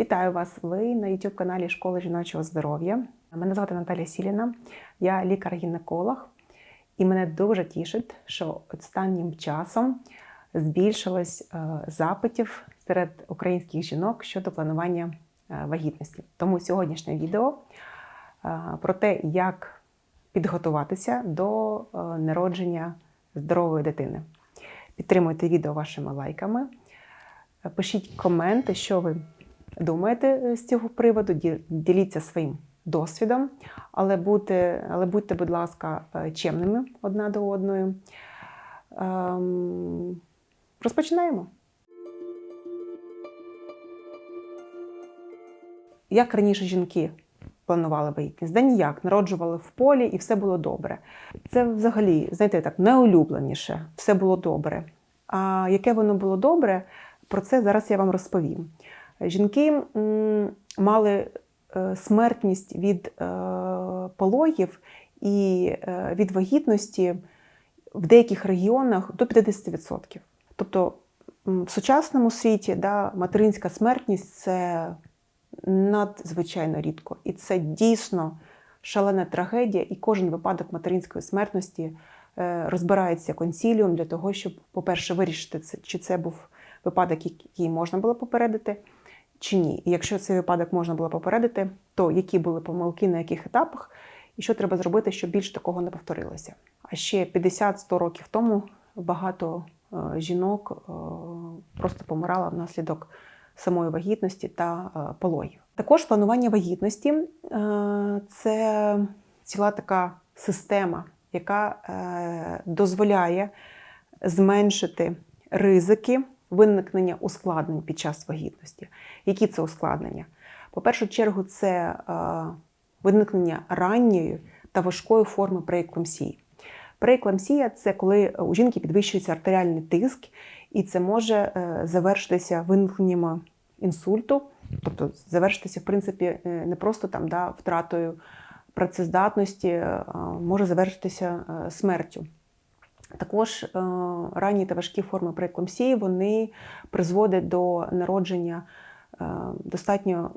Вітаю вас! Ви на youtube каналі Школи жіночого здоров'я. Мене звати Наталія Сіліна, я лікар-гінеколог, і мене дуже тішить, що останнім часом збільшилось е, запитів серед українських жінок щодо планування е, вагітності. Тому сьогоднішнє відео е, про те, як підготуватися до народження здорової дитини. Підтримуйте відео вашими лайками. Пишіть коменти, що ви думаєте з цього приводу, діліться своїм досвідом, але будьте, але будьте, будь ласка, е, чемними одна до одної. Ем, Розпочинаємо. Як раніше жінки планували вагітність? Да ніяк, народжували в полі і все було добре. Це взагалі, знаєте, так, найулюбленіше, все було добре. А яке воно було добре, про це зараз я вам розповім. Жінки мали е, смертність від е, пологів і е, від вагітності в деяких регіонах до 50%. Тобто в сучасному світі да, материнська смертність це надзвичайно рідко. І це дійсно шалена трагедія, і кожен випадок материнської смертності розбирається консіліум для того, щоб, по-перше, вирішити, чи це був випадок, який можна було попередити, чи ні. І якщо цей випадок можна було попередити, то які були помилки на яких етапах, і що треба зробити, щоб більше такого не повторилося. А ще 50-100 років тому багато е, жінок е, просто помирало внаслідок самої вагітності та е, пологів. Також планування вагітності це ціла така система, яка дозволяє зменшити ризики виникнення ускладнень під час вагітності. Які це ускладнення? По першу чергу, це е, виникнення ранньої та важкої форми преекламсії. Преекламсія це коли у жінки підвищується артеріальний тиск, і це може е, завершитися виникненням інсульту, тобто завершитися, в принципі, е, не просто там да, втратою працездатності, може завершитися смертю. Також е, ранні та важкі форми преекламсії вони призводять до народження е, достатньо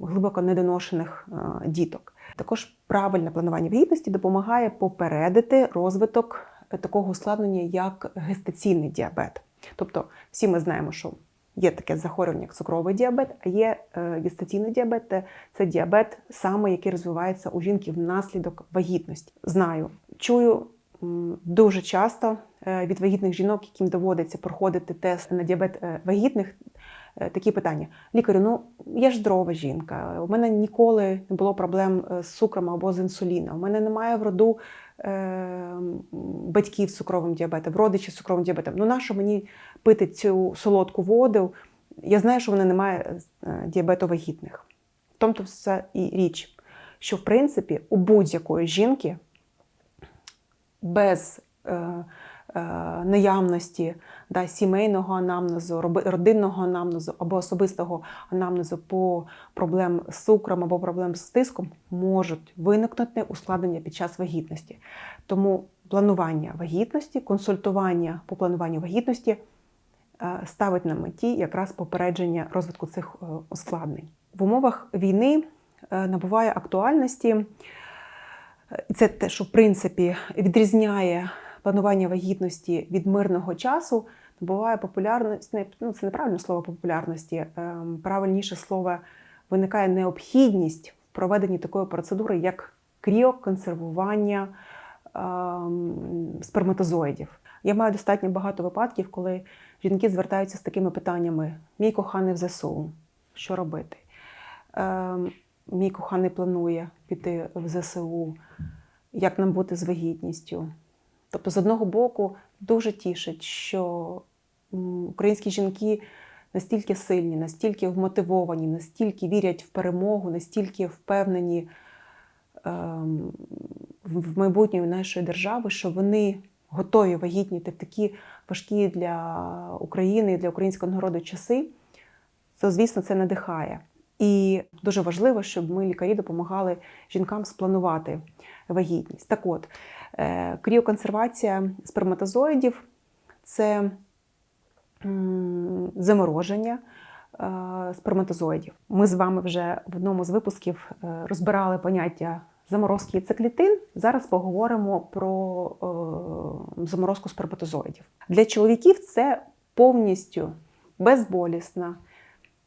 глибоко недоношених е, діток. Також правильне планування вагітності допомагає попередити розвиток такого ускладнення, як гестаційний діабет. Тобто, всі ми знаємо, що є таке захворювання, як цукровий діабет, а є гестаційний діабет це- діабет, саме який розвивається у жінки внаслідок вагітності. Знаю, чую дуже часто е, від вагітних жінок, яким доводиться проходити тест на діабет е, вагітних, е, такі питання: лікарю, ну я ж здорова жінка. У мене ніколи не було проблем з цукром або з інсуліном. У мене немає в роду батьків з цукровим діабетом, родичів з цукровим діабетом. Ну нащо мені пити цю солодку воду? Я знаю, що в мене немає діабету вагітних. В тому то все і річ, що в принципі у будь-якої жінки без е, е, наявності да, сімейного анамнезу, родинного анамнезу або особистого анамнезу по проблем з цукром або проблем з тиском можуть виникнути ускладнення під час вагітності. Тому планування вагітності, консультування по плануванню вагітності е, ставить на меті якраз попередження розвитку цих е, ускладнень. В умовах війни е, набуває актуальності це те, що в принципі відрізняє планування вагітності від мирного часу, набуває популярність, ну це неправильне слово популярності, ем, правильніше слово виникає необхідність в проведенні такої процедури, як кріоконсервування ем, сперматозоїдів. Я маю достатньо багато випадків, коли жінки звертаються з такими питаннями: мій коханий в ЗСУ, що робити? Мій коханий планує піти в ЗСУ, як нам бути з вагітністю. Тобто, з одного боку, дуже тішить, що українські жінки настільки сильні, настільки вмотивовані, настільки вірять в перемогу, настільки впевнені ем, в майбутнє нашої держави, що вони готові вагітніти в такі важкі для України і для українського народу часи, то, звісно, це надихає. І дуже важливо, щоб ми, лікарі, допомагали жінкам спланувати вагітність. Так от, е, кріоконсервація сперматозоїдів це замороження е, сперматозоїдів. Ми з вами вже в одному з випусків е, розбирали поняття заморозки яйцеклітин. Зараз поговоримо про заморозку сперматозоїдів. Для чоловіків це повністю безболісна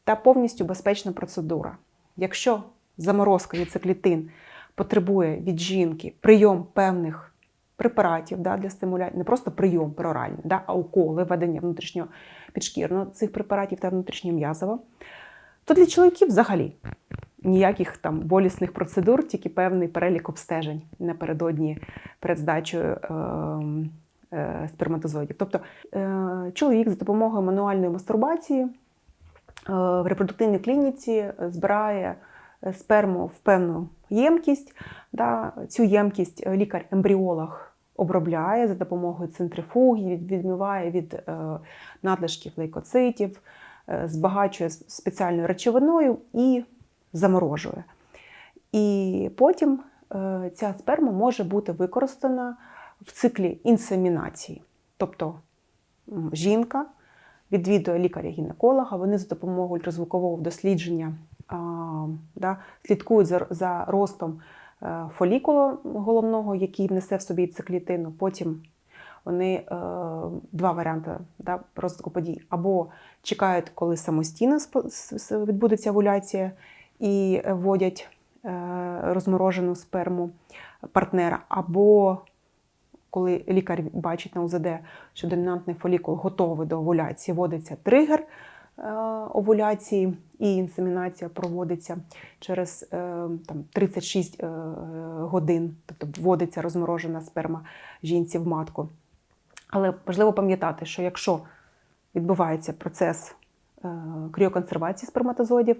та повністю безпечна процедура. Якщо заморозка яйцеклітин потребує від жінки прийом певних препаратів да, для стимуляції, не просто прийом пероральний, да, а уколи, введення внутрішнього підшкірно цих препаратів та внутрішньом'язово, то для чоловіків взагалі ніяких там болісних процедур, тільки певний перелік обстежень напередодні перед здачею е, е, сперматозоїдів. Тобто е, чоловік за допомогою мануальної мастурбації в репродуктивній клініці збирає е, сперму в певну ємкість. Да, Цю ємкість лікар-ембріолог обробляє за допомогою центрифуги, від- відмиває від е, надлишків лейкоцитів, е, збагачує спеціальною речовиною і заморожує. І потім е, ця сперма може бути використана в циклі інсемінації. Тобто жінка відвідує лікаря-гінеколога, вони за допомогою ультразвукового дослідження а, да, слідкують за, за ростом е, фолікулу головного, який внесе в собі циклітину. Потім вони е, два варіанти да, розвитку подій. Або чекають, коли самостійно відбудеться овуляція, і вводять е, розморожену сперму партнера, або коли лікар бачить на УЗД, що домінантний фолікул готовий до овуляції, вводиться тригер е, овуляції, і інсемінація проводиться через е, там, 36 е, годин, тобто вводиться розморожена сперма жінці в матку. Але важливо пам'ятати, що якщо відбувається процес кріоконсервації сперматозоїдів,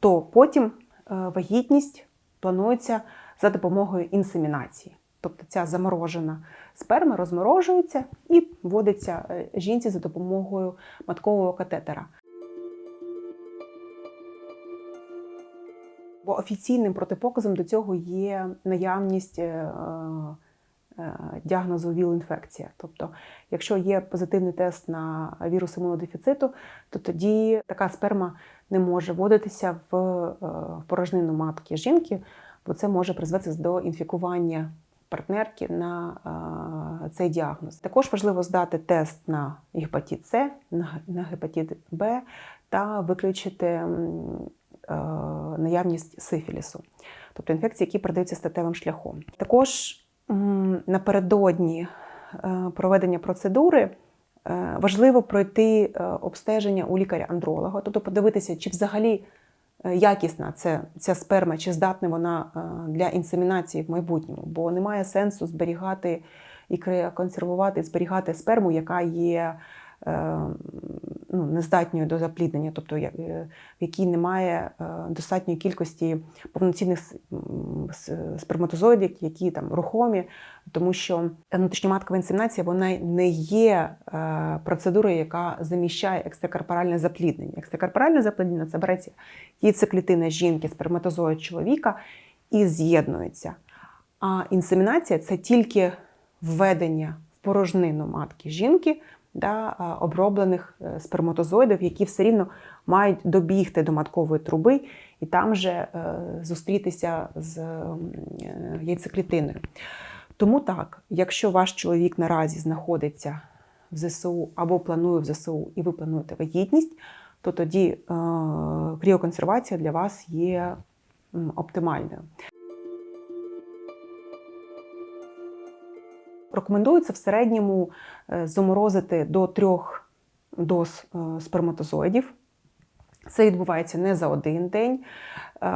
то потім вагітність планується за допомогою інсемінації. Тобто ця заморожена сперма розморожується і вводиться е, жінці за допомогою маткового катетера. Бо офіційним протипоказом до цього є наявність е, е, діагнозу ВІЛ-інфекція. Тобто, якщо є позитивний тест на вірус імунодефіциту, то тоді така сперма не може вводитися в порожнину матки жінки, бо це може призвести до інфікування партнерки на цей діагноз. Також важливо здати тест на гепатит С, на гепатит Б та виключити наявність сифілісу, тобто інфекції, які передаються статевим шляхом. Також напередодні проведення процедури важливо пройти обстеження у лікаря-андролога, тобто подивитися, чи взагалі якісна це, ця сперма, чи здатна вона е, для інсемінації в майбутньому, бо немає сенсу зберігати і консервувати, зберігати сперму, яка є е, ну, нездатною до запліднення, тобто е, в якій немає е, достатньої кількості повноцінних сперматозоїдів, які там рухомі, тому що внутрішньоматкова інсемінація вона не є е, процедурою, яка заміщає екстракорпоральне запліднення. Екстракорпоральне запліднення це береться яйцеклітина жінки, сперматозоїд чоловіка і з'єднується. А інсемінація це тільки введення в порожнину матки жінки да, оброблених е, сперматозоїдів, які все рівно мають добігти до маткової труби і там же е, зустрітися з е, яйцеклітиною. Тому так, якщо ваш чоловік наразі знаходиться в ЗСУ або планує в ЗСУ, і ви плануєте вагітність, то тоді кріоконсервація для вас є оптимальною. Рекомендується в середньому е, заморозити до трьох доз е, сперматозоїдів. Це відбувається не за один день. Е,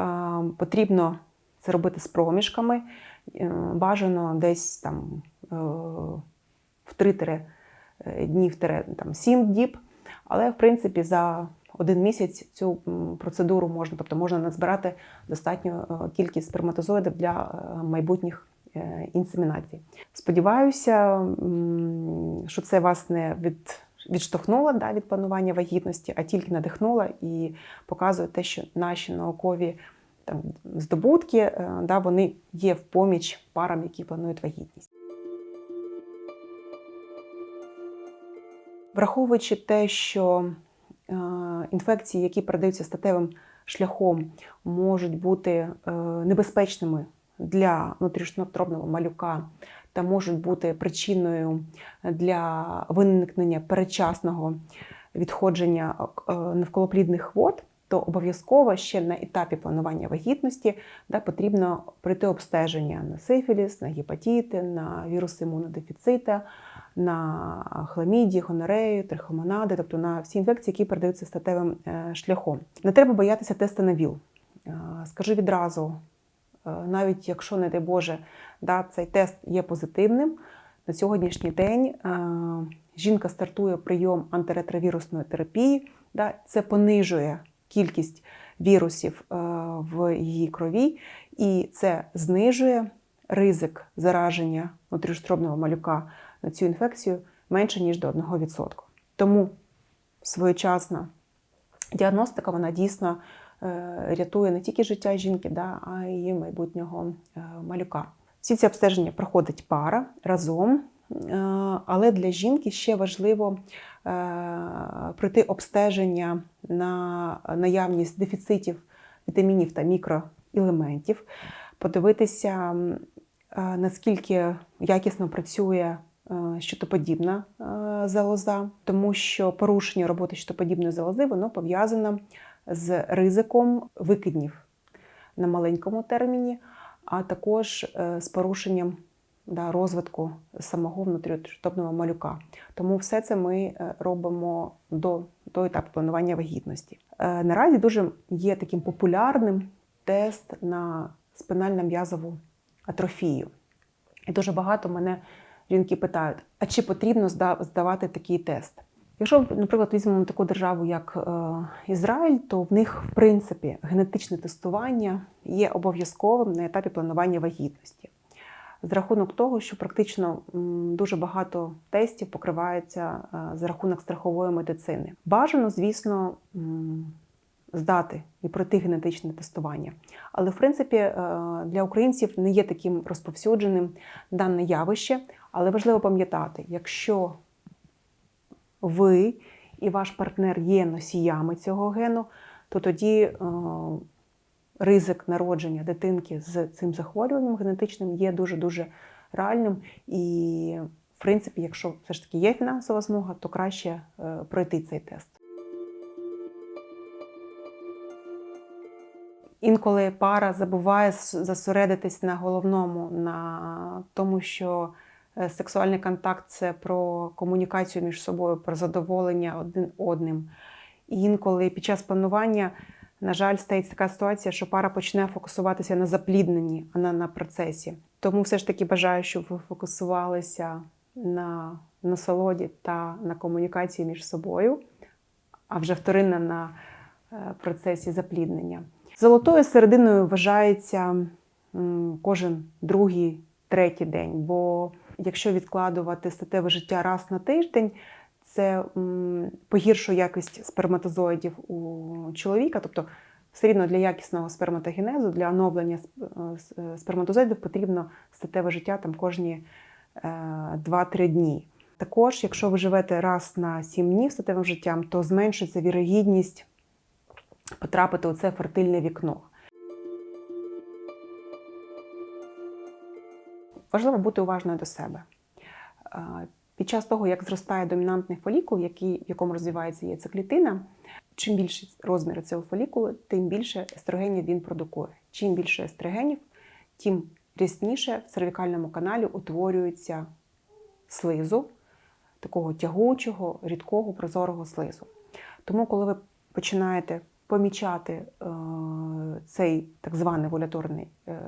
Потрібно це робити з проміжками. Бажано десь там в 3 днів там, 7 діб. Але, в принципі, за один місяць цю процедуру можна, тобто можна назбирати достатню кількість сперматозоїдів для майбутніх е, інсемінацій. Сподіваюся, що це вас не від, відштовхнуло да, від планування вагітності, а тільки надихнуло і показує те, що наші наукові там, здобутки е, да, вони є в поміч парам, які планують вагітність. Враховуючи те, що е, інфекції, які передаються статевим шляхом, можуть бути небезпечними для внутрішньотробного малюка та можуть бути причиною для виникнення передчасного відходження е, навколоплідних вод, то обов'язково ще на етапі планування вагітності да, потрібно пройти обстеження на сифіліс, на гепатити, на віруси імунодефіцита, на хламідії, гонорею, трихомонади, тобто на всі інфекції, які передаються статевим е, шляхом. Не треба боятися тесту на ВІЛ. Е, Скажу відразу, навіть якщо, не дай Боже, да, цей тест є позитивним, на сьогоднішній день е, жінка стартує прийом антиретровірусної терапії. Да, це понижує кількість вірусів е, в її крові, і це знижує ризик зараження внутрішньотробного малюка на цю інфекцію менше ніж до 1%. Тому своєчасна діагностика вона дійсно е, рятує не тільки життя жінки, да, а й майбутнього е, малюка. Всі ці обстеження проходить пара разом, е, але для жінки ще важливо е, пройти обстеження на наявність дефіцитів вітамінів та мікроелементів, подивитися, е, наскільки якісно працює е, щитоподібна е, залоза, тому що порушення роботи щитоподібної залози воно пов'язано з ризиком викиднів на маленькому терміні, а також е, з порушенням да, розвитку самого внутрішньотробного малюка. Тому все це ми е, робимо до, до етапу планування вагітності. Е, Наразі дуже є таким популярним тест на спинально-м'язову атрофію. І дуже багато мене жінки питають: а чи потрібно зда- здавати такий тест? Якщо, наприклад, візьмемо таку державу, як е, Ізраїль, то в них, в принципі, генетичне тестування є обов'язковим на етапі планування вагітності. З рахунок того, що практично дуже багато тестів покривається е, за рахунок страхової медицини. Бажано, звісно, здати і пройти генетичне тестування. Але в принципі е, для українців не є таким розповсюдженим дане явище. Але важливо пам'ятати, якщо ви і ваш партнер є носіями цього гену, то тоді е, ризик народження дитинки з цим захворюванням генетичним є дуже-дуже реальним. І, в принципі, якщо все ж таки є фінансова змога, то краще е, пройти цей тест. Інколи пара забуває зосередитись на головному, на тому, що сексуальний контакт це про комунікацію між собою, про задоволення один одним. І інколи під час планування, на жаль, стається така ситуація, що пара почне фокусуватися на заплідненні, а не на процесі. Тому все ж таки бажаю, щоб ви фокусувалися на насолоді та на комунікації між собою, а вже вторинно на е, процесі запліднення. Золотою серединою вважається кожен другий, третій день. Бо якщо відкладувати статеве життя раз на тиждень, це погіршує якість сперматозоїдів у чоловіка. Тобто, все рівно для якісного сперматогенезу, для оновлення е, е, сперматозоїдів потрібно статеве життя там кожні е, 2-3 дні. Також, якщо ви живете раз на 7 днів статевим життям, то зменшується вірогідність потрапити у це фертильне вікно. Важливо бути уважною до себе. Під час того, як зростає домінантний фолікул, який, в якому розвивається яйцеклітина, чим більший розмір цього фолікулу, тим більше естрогенів він продукує. Чим більше естрогенів, тим рясніше в цервікальному каналі утворюється слизу, такого тягучого, рідкого, прозорого слизу. Тому, коли ви починаєте помічати е, цей так званий вуляторний е,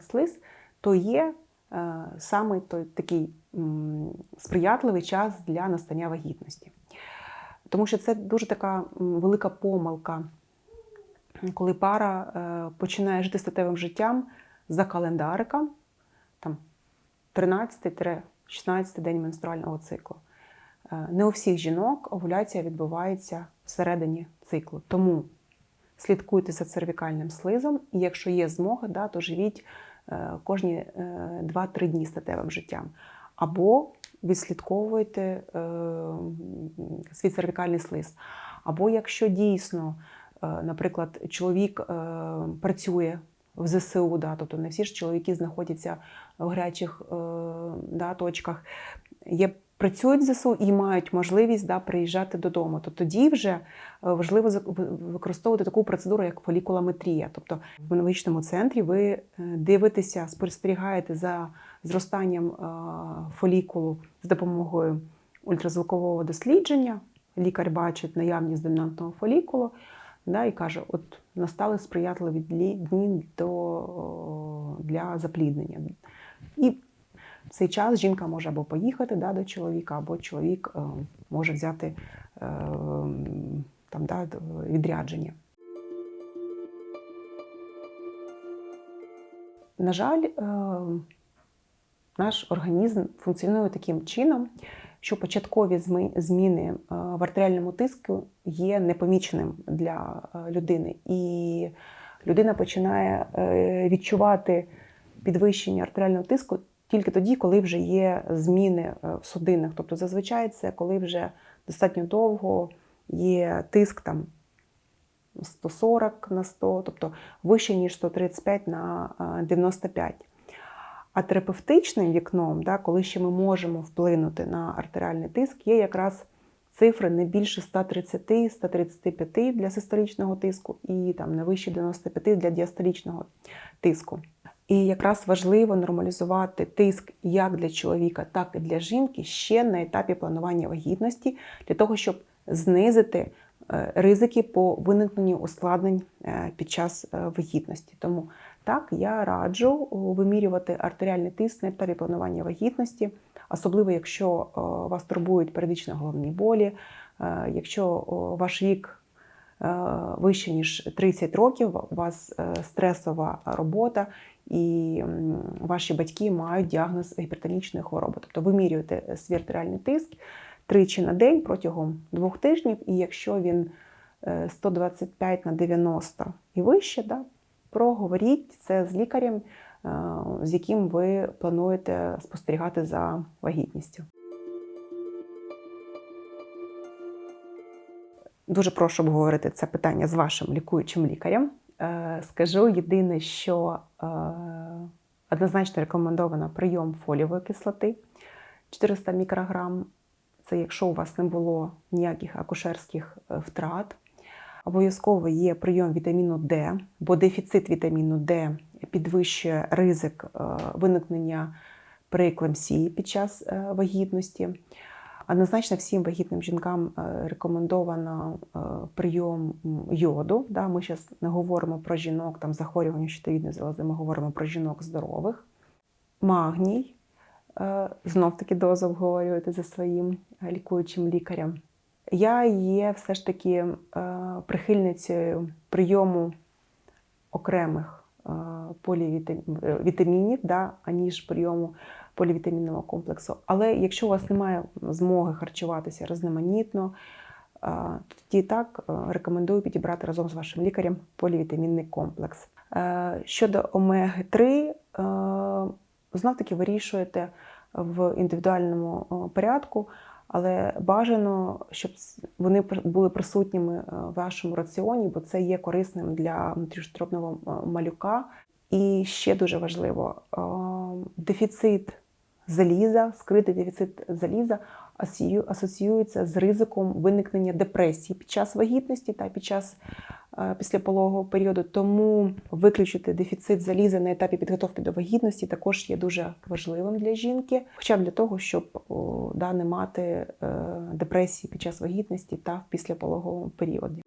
слиз, то є саме той такий сприятливий час для настання вагітності. Тому що це дуже така велика помилка, коли пара е, починає жити статевим життям за календариком, там 13-16 день менструального циклу. Е, Не у всіх жінок овуляція відбувається всередині циклу. Тому слідкуйте за цервікальним слизом, і якщо є змога, да, то живіть е, кожні е, 2-3 дні статевим життям. Або відслідковуєте е, свій цервікальний слиз. Або якщо дійсно, е, наприклад, чоловік е, працює в ЗСУ, да, тобто не всі ж чоловіки знаходяться в гарячих е, да, точках, є, працюють в ЗСУ і мають можливість да, приїжджати додому, то тоді вже е, важливо використовувати таку процедуру, як фолікулометрія. Тобто в онкологічному центрі ви е, дивитеся, спостерігаєте за зростанням е, фолікулу з допомогою ультразвукового дослідження. Лікар бачить наявність домінантного фолікулу да, і каже: от настали сприятливі дні до, для запліднення. І в цей час жінка може або поїхати да, до чоловіка, або чоловік е, може взяти е, там, да, відрядження. На жаль, е, наш організм функціонує таким чином, що початкові зміни е, в артеріальному тиску є непоміченим для е, людини. І людина починає е, відчувати підвищення артеріального тиску тільки тоді, коли вже є зміни е, в судинах. Тобто зазвичай це коли вже достатньо довго є тиск там 140 на 100, тобто вище, ніж 135 на е, 95. А терапевтичним вікном, да, коли ще ми можемо вплинути на артеріальний тиск, є якраз цифри не більше 130-135 для систолічного тиску і там не вище 95 для діастолічного тиску. І якраз важливо нормалізувати тиск як для чоловіка, так і для жінки ще на етапі планування вагітності, для того, щоб знизити е, ризики по виникненню ускладнень е, під час е, вагітності. Тому так я раджу вимірювати артеріальний тиск на етапі планування вагітності, особливо якщо вас турбують періодично головні болі, якщо ваш вік вище ніж 30 років, у вас стресова робота, і ваші батьки мають діагноз гіпертонічної хвороби. Тобто вимірюєте свій артеріальний тиск тричі на день протягом двох тижнів, і якщо він е, 125 на 90 і вище, да, проговоріть це з лікарем, е, з яким ви плануєте спостерігати за вагітністю. Дуже прошу обговорити це питання з вашим лікуючим лікарем. Е, Скажу єдине, що е, однозначно рекомендовано прийом фолієвої кислоти 400 мікрограм. Це якщо у вас не було ніяких акушерських е, втрат. Обов'язково є прийом вітаміну Д, бо дефіцит вітаміну Д підвищує ризик виникнення преекламсії під час вагітності. Однозначно всім вагітним жінкам е, рекомендовано е, прийом йоду. Да, Ми зараз не говоримо про жінок там, з захворюванням щитовідної залози, ми говоримо про жінок здорових. Магній, е, знов таки дозу обговорювати за своїм лікуючим лікарем. Я є все ж таки прихильницею прийому окремих полівітамінів, да, аніж прийому полівітамінного комплексу. Але якщо у вас немає змоги харчуватися різноманітно, е, тоді так е, рекомендую підібрати разом з вашим лікарем полівітамінний комплекс. Е, Щодо омеги-3, знов таки вирішуєте в індивідуальному е, порядку, але бажано, щоб вони були присутніми е, в вашому раціоні, бо це є корисним для внутрішньотробного е, малюка. І ще дуже важливо, е, дефіцит заліза, скритий дефіцит заліза асоціюється з ризиком виникнення депресії під час вагітності та під час е, післяпологового періоду. Тому виключити дефіцит заліза на етапі підготовки до вагітності також є дуже важливим для жінки, хоча б для того, щоб да, не мати е, депресії під час вагітності та в післяпологовому періоді.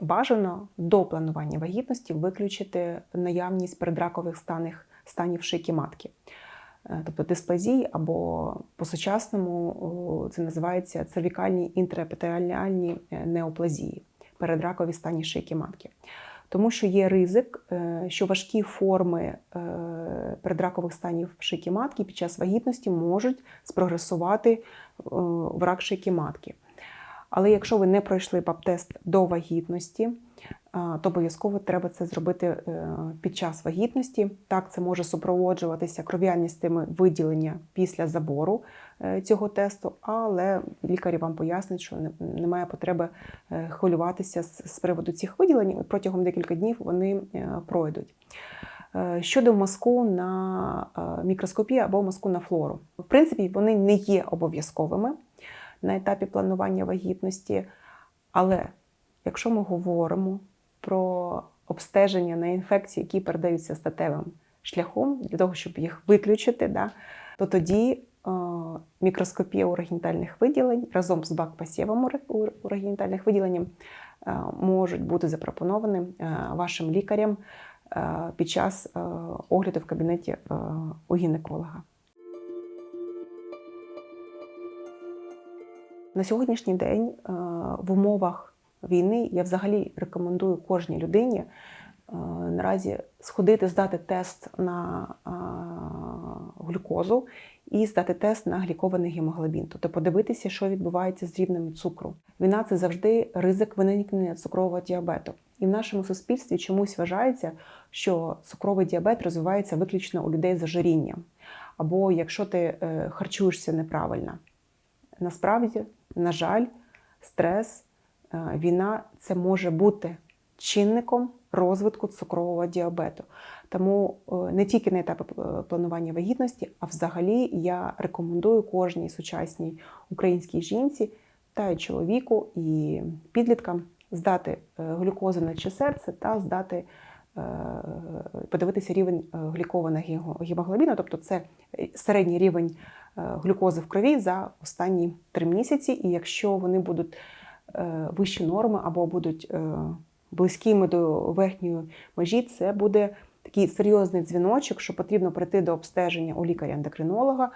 Бажано до планування вагітності виключити наявність передракових станів, станів шийки матки, Е, тобто дисплазії або по-сучасному це називається цервікальні інтраепітеріальні е, неоплазії, передракові стані шийки матки. Тому що є ризик, е, що важкі форми передракових станів шийки матки під час вагітності можуть спрогресувати в рак шийки матки. Але якщо ви не пройшли ПАП-тест до вагітності, то обов'язково треба це зробити е, під час вагітності. Так, це може супроводжуватися кров'яністими виділення після забору е, цього тесту, але лікарі вам пояснять, що немає потреби е, хвилюватися з приводу цих виділень. Протягом декілька днів вони пройдуть. Щодо мазку на мікроскопію або мазку на флору, в принципі, вони не є обов'язковими на етапі планування вагітності, але якщо ми говоримо про обстеження на інфекції, які передаються статевим шляхом, для того, щоб їх виключити, да, то тоді е, мікроскопія урогенітальних виділень разом з бакпасєвим урогенітальних виділенням е, можуть бути запропоновані е, вашим лікарям під час огляду в кабінеті у гінеколога. На сьогоднішній день е, в умовах війни я взагалі рекомендую кожній людині е, наразі сходити, здати тест на е, глюкозу і здати тест на глікований гемоглобін, тобто подивитися, що відбувається з рівнем цукру. Війна це завжди ризик виникнення цукрового діабету. І в нашому суспільстві чомусь вважається, що цукровий діабет розвивається виключно у людей з ожирінням, або якщо ти харчуєшся неправильно. Насправді, на жаль, стрес, е, війна це може бути чинником розвитку цукрового діабету. Тому е, не тільки на етапі е, планування вагітності, а взагалі я рекомендую кожній сучасній українській жінці та й чоловіку і підліткам здати глюкозу на чи серце та здати. Е, Подивитися рівень е, глікованого гемо- гемоглобіну, тобто це середній рівень е, глюкози в крові за останні три місяці. І якщо вони будуть вищі норми або будуть близькими до верхньої межі, це буде такий серйозний дзвіночок, що потрібно прийти до обстеження у лікаря-ендокринолога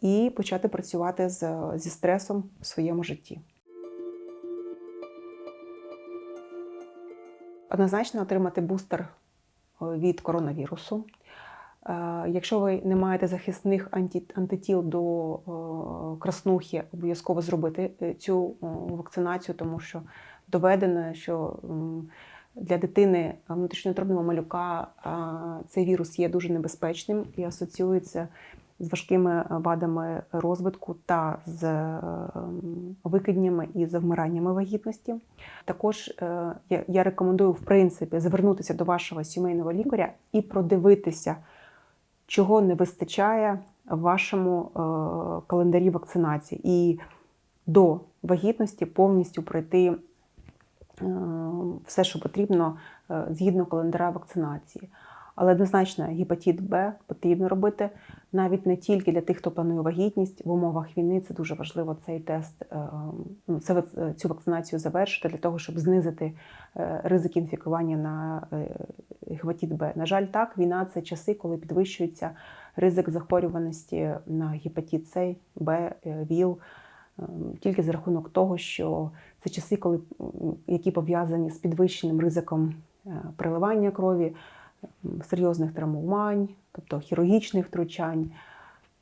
і почати працювати з, зі стресом в своєму житті. Однозначно отримати бустер е, від коронавірусу. Е, Якщо ви не маєте захисних антитіл до е, краснухи, обов'язково зробити цю вакцинацію, тому що доведено, що для дитини внутрішньоутробного малюка цей вірус є дуже небезпечним і асоціюється з важкими вадами розвитку та з е, викиднями і з вмираннями вагітності. Також е, я- рекомендую в принципі звернутися до вашого сімейного лікаря і продивитися, чого не вистачає в вашому е, календарі вакцинації, і до вагітності повністю пройти все, що потрібно згідно календаря вакцинації. Але однозначно гепатит Б потрібно робити навіть не тільки для тих, хто планує вагітність в умовах війни. Це дуже важливо цей тест, е, ну, це цю вакцинацію завершити для того, щоб знизити е, ризик інфікування на е, гепатит Б. На жаль, так, війна це часи, коли підвищується ризик захворюваності на гепатит С, Б, е, ВІЛ. е, Тільки за рахунок того, що це часи, коли які пов'язані з підвищеним ризиком е, приливання крові, серйозних травмувань, тобто хірургічних втручань.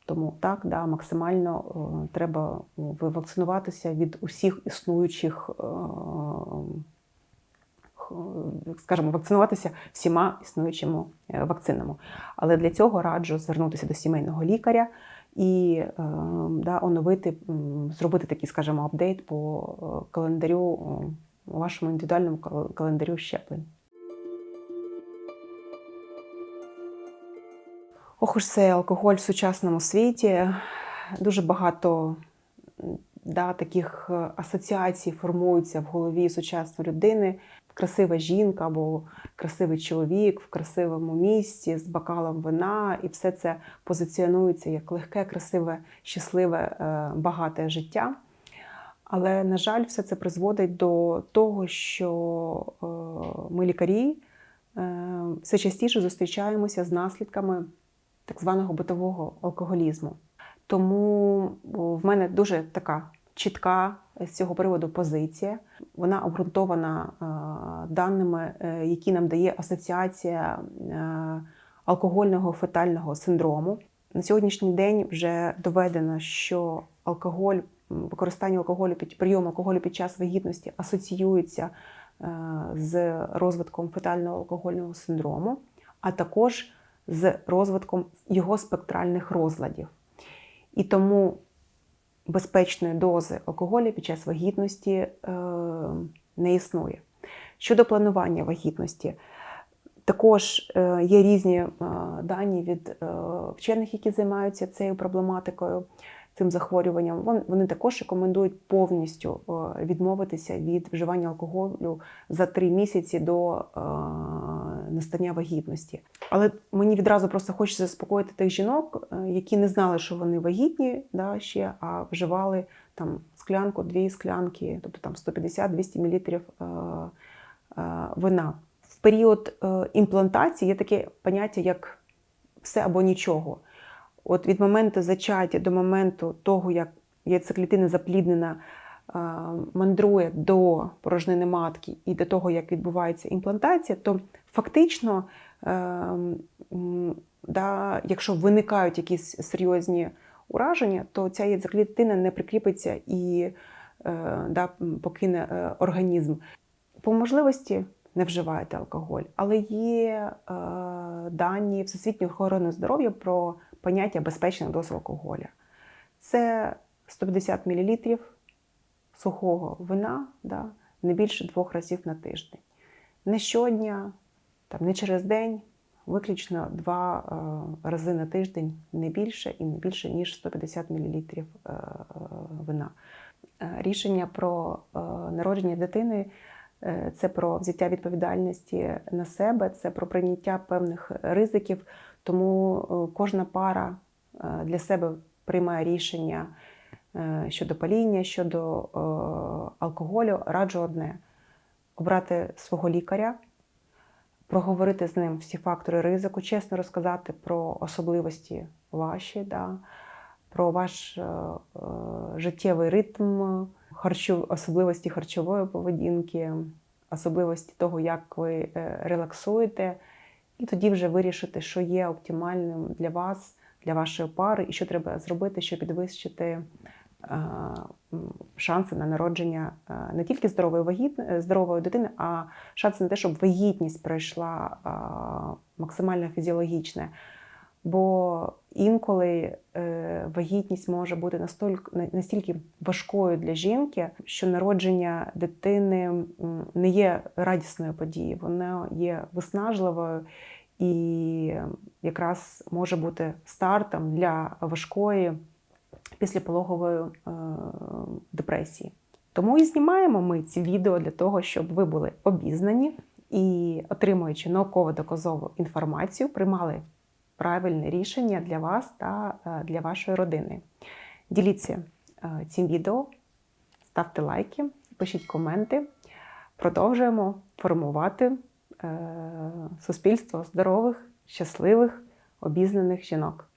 Тому так, да, максимально е, треба вакцинуватися від усіх існуючих, е, скажімо, вакцинуватися всіма існуючими е, вакцинами. Але для цього раджу звернутися до сімейного лікаря і е, да, оновити, зробити такий, скажімо, апдейт по е, календарю, е, вашому індивідуальному календарю щеплень. Ох уж це алкоголь в сучасному світі. Дуже багато да, таких е, асоціацій формуються в голові сучасної людини. Красива жінка або красивий чоловік в красивому місці з бокалом вина, і все це позиціонується як легке, красиве, щасливе, е, багате життя. Але, на жаль, все це призводить до того, що е, ми, лікарі, все частіше зустрічаємося з наслідками так званого битового алкоголізму. Тому в мене дуже така чітка з цього приводу позиція. Вона обґрунтована е, даними, е, які нам дає асоціація е, алкогольного фетального синдрому. На сьогоднішній день вже доведено, що алкоголь, використання алкоголю під прийом алкоголю під час вагітності асоціюється з розвитком фетального алкогольного синдрому, а також з розвитком його спектральних розладів. І тому безпечної дози алкоголю під час вагітності е, не існує. Щодо планування вагітності, також е, є різні е, дані від е, вчених, які займаються цією проблематикою, цим захворюванням. Вон- Вони також рекомендують повністю відмовитися від вживання алкоголю за три місяці до настання вагітності. Але мені відразу просто хочеться заспокоїти тих жінок, е, які не знали, що вони вагітні да, ще, а вживали там склянку, дві склянки, тобто там 150-200 мл е, е, вина. В період е, імплантації є таке поняття, як все або нічого. От від моменту зачаття до моменту того, як яйцеклітина запліднена мандрує до порожнини матки і до того, як відбувається імплантація, то фактично, е, да, якщо виникають якісь серйозні ураження, то ця яйцеклітина не прикріпиться і е, да, покине е, організм. По можливості не вживайте алкоголь, але є е, дані Всесвітньої охорони здоров'я про поняття безпечних доз алкоголя. Це 150 мл сухого вина, да, не більше двох разів на тиждень. Не щодня, там, не через день, виключно два е, рази на тиждень, не більше і не більше, ніж 150 мл е, е, вина. Рішення про народження дитини це про взяття відповідальності на себе, це про прийняття певних ризиків. Тому кожна пара для себе приймає рішення щодо паління, щодо е, алкоголю. Раджу одне: обрати свого лікаря, проговорити з ним всі фактори ризику, чесно розказати про особливості ваші, да, про ваш е, е, життєвий ритм, харчов, особливості харчової поведінки, особливості того, як ви е, релаксуєте, і тоді вже вирішити, що є оптимальним для вас, для вашої пари, і що треба зробити, щоб підвищити е, шанси на народження е, не тільки здорової вагіт... е, здорової дитини, а шанси на те, щоб вагітність пройшла е, максимально фізіологічне. Бо інколи е, вагітність може бути настільки, настільки важкою для жінки, що народження дитини не є радісною подією, воно є виснажливою і якраз може бути стартом для важкої післяпологової е, депресії. Тому і знімаємо ми ці відео для того, щоб ви були обізнані і, отримуючи науково-доказову інформацію, приймали правильне рішення для вас та е, для вашої родини. Діліться е, цим відео, ставте лайки, пишіть коменти. Продовжуємо формувати е, суспільство здорових, щасливих, обізнаних жінок.